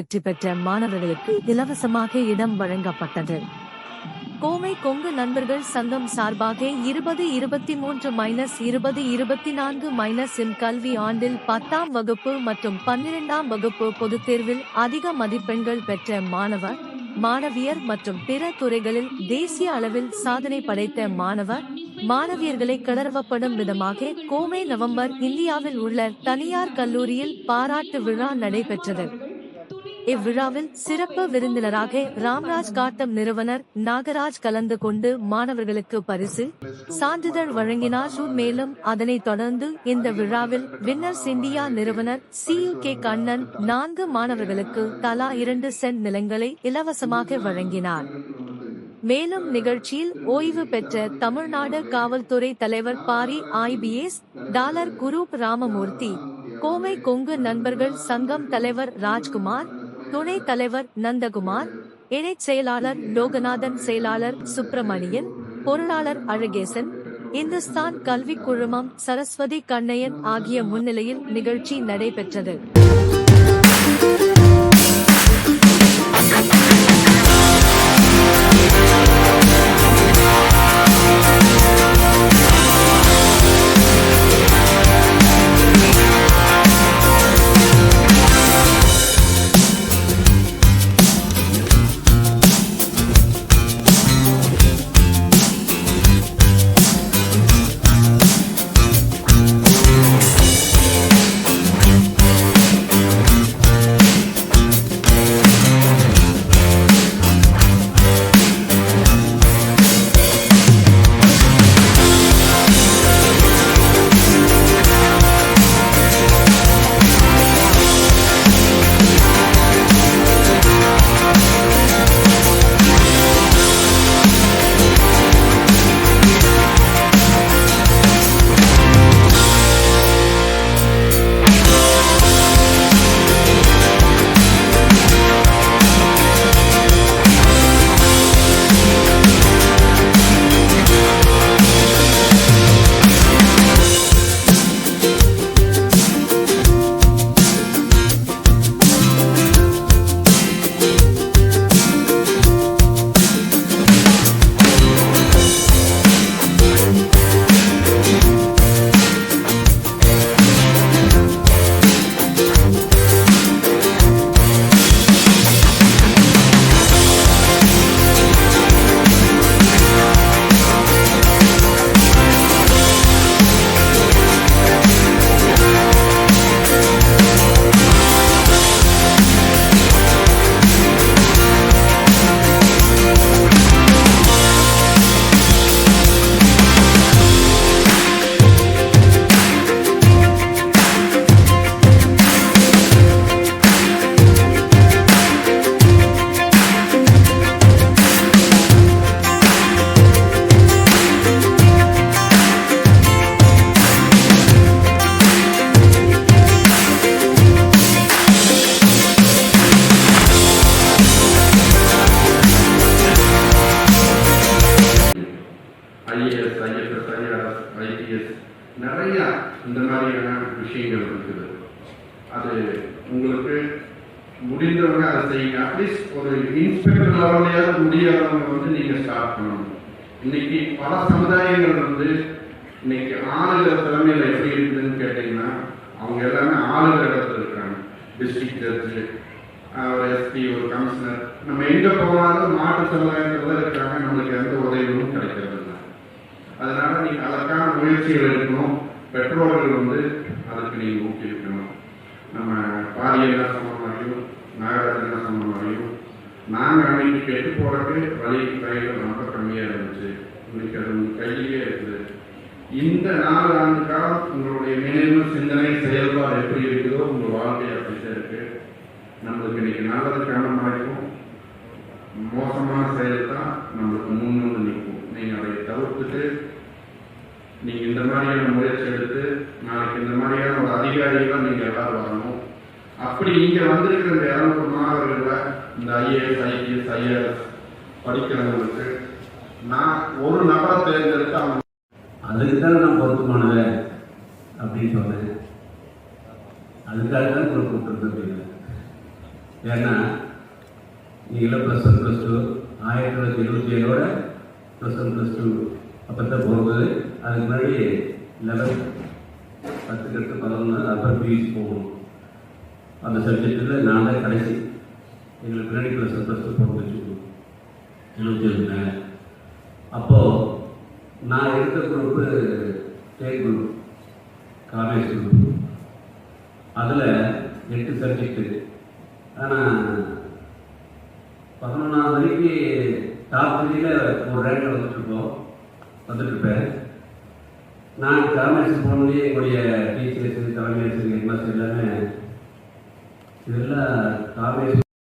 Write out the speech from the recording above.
வெற்றி பெற்ற மாணவர்களுக்கு இலவசமாக இடம் வழங்கப்பட்டது. கோவை கொங்கு நண்பர்கள் சங்கம் சார்பாக இருபது இருபத்தி மூன்று மைனஸ் இருபது இருபத்தி நான்கு மைனஸ் இம் கல்வி ஆண்டில் பத்தாம் வகுப்பு மற்றும் பன்னிரெண்டாம் வகுப்பு பொதுத் தேர்வில் அதிக மதிப்பெண்கள் பெற்ற மாணவர் மாணவியர் மற்றும் பிற துறைகளில் தேசிய அளவில் சாதனை படைத்த மாணவர் மாணவியர்களை கடர்வப்படும் விதமாக கோவை நவம்பர் இந்தியாவில் உள்ள தனியார் கல்லூரியில் பாராட்டு விழா நடைபெற்றது. இவ்விழாவில் சிறப்பு விருந்தினராக ராம்ராஜ் காட்டம் நிறுவனர் நாகராஜ் கலந்து கொண்டு மாணவர்களுக்கு பரிசு சான்றிதழ் வழங்கினார். மேலும் அதனைத் தொடர்ந்து இந்த விழாவில் வின்னர்ஸ் இந்தியா நிறுவனர் சி கே கண்ணன் நான்கு மாணவர்களுக்கு தலா இரண்டு சென்ட் நிலங்களை இலவசமாக வழங்கினார். மேலும் நிகழ்ச்சியில் ஓய்வு பெற்ற தமிழ்நாடு காவல்துறை தலைவர் Pari IPS Dollar Group Ramamurthy Kovai Kongu நண்பர்கள் சங்கம் தலைவர் ராஜ்குமார் துணை தலைவர் நந்தகுமார் இணைச் செயலாளர் லோகநாதன் செயலாளர் சுப்பிரமணியன் பொருளாளர் அழகேசன் இந்துஸ்தான் கல்விக் குழுமம் சரஸ்வதி கண்ணையன் ஆகிய முன்னிலையில் நிகழ்ச்சி நடைபெற்றது. ஐஏஎஸ் ஐஎஃப்எஸ் ஐஆர்எஸ் ஐபிஎஸ் நிறைய இந்த மாதிரியான விஷயங்கள் இருக்குது. அது உங்களுக்கு முடிந்தவங்க அதை செய்யுங்க. அட்லீஸ்ட் ஒரு இன்ஸ்பெக்டர் லெவலையாவது முடியாதவங்க வந்து நீங்க ஸ்டார்ட் பண்ணணும். இன்னைக்கு பல சமுதாயங்கள் வந்து இன்னைக்கு ஆளுநர் தலைமையில் எப்படி இருக்குதுன்னு கேட்டீங்கன்னா அவங்க எல்லாமே ஆளுநர் இடத்துல இருக்காங்க. டிஸ்ட்ரிக்ட் ஜட்ஜு ஒரு எஸ்பி ஒரு கமிஷனர் நம்ம எங்க போனாலும் மாட்டு சமுதாயத்தில் தான் இருக்காங்க. நம்மளுக்கு எந்த உதவியும் கிடைக்கிறது அதனால நீங்கள் அதற்கான முயற்சிகள் எடுக்கணும். பெற்றோர்கள் வந்து அதுக்கு நீங்க ஊக்குவிக்கணும் நம்ம பாரிய என்ன நாகராஜன சம்பந்தமாகியும் நாங்கள் என்ன அன்னைக்கு கெட்டு போறதுக்கு வழி கைகள் ரொம்ப கம்மியாக இருந்துச்சு. இன்னைக்கு அது கையிலேயே இருக்குது. இந்த நாலு ஆண்டு காலம் உங்களுடைய நினைவு சிந்தனை செயல்பாடு எப்படி இருக்குதோ உங்க வாழ்க்கை அப்படித்தான் இருக்கு. நம்மளுக்கு இன்னைக்கு நல்லது மாதிரியும் மோசமான செயல் தான் நம்மளுக்கு முன் வந்து நிற்கும். என்னுடைய அதை தவிர்த்துட்டு நீங்க இந்த மாதிரியான முயற்சி எடுத்து நாளைக்கு இந்த மாதிரியான ஒரு அதிகாரிகளாக நீங்க எல்லாரும் வரணும். அப்படி இங்க வந்திருக்கிற இந்த இரநூறு மாணவர்கள இந்த ஐஏஎஸ் ஐபிஎஸ் ஐஏஎஸ் படிக்கிறவங்களுக்கு நான் ஒரு நபரை தேர்ந்தெடுத்து அவங்க அதுக்கு தான் நான் பொருத்தமானவன் அப்படின்னு சொன்னேன் அதுக்காக தான் உங்களை கூப்பிட்டு ஏன்னா நீங்களும் ப்ளஸ் ஒன் ப்ளஸ் டூ ஆயிரத்தி தொள்ளாயிரத்தி எழுபத்தி ஏழோட ப்ளஸ் ஒன் ப்ளஸ் டூ அப்போ தான் போகும்போது அதுக்கு முன்னாடி லெவன்த் பத்துக்கு எடுத்து பதினொன்று அப்புறம் பியூசி போகணும் அந்த சப்ஜெக்டில் நான் தான் கடைசி. எங்களுக்கு பின்னாடி ப்ளஸ் ஒன் ப்ளஸ் டூ போட்டு வச்சுக்கணும் எழுபத்தி ஒன்று அப்போது நான் எடுத்த group state group college group அதில் எட்டு சப்ஜெக்ட்டு ஆனால் பதினொன்றாவது வரைக்கும் டாப் த்ரீல ஒரு ரேங்கில் வந்துட்டுருக்கோம். வந்துட்டுருப்பேன். நான் காமர்ஸ் போனதே என்னுடைய டீச்சர்ஸ் தலைமை ஆசிரியர் ஹெட்மாஸ்டர் எல்லாமே இதெல்லாம் காமர்ஸ்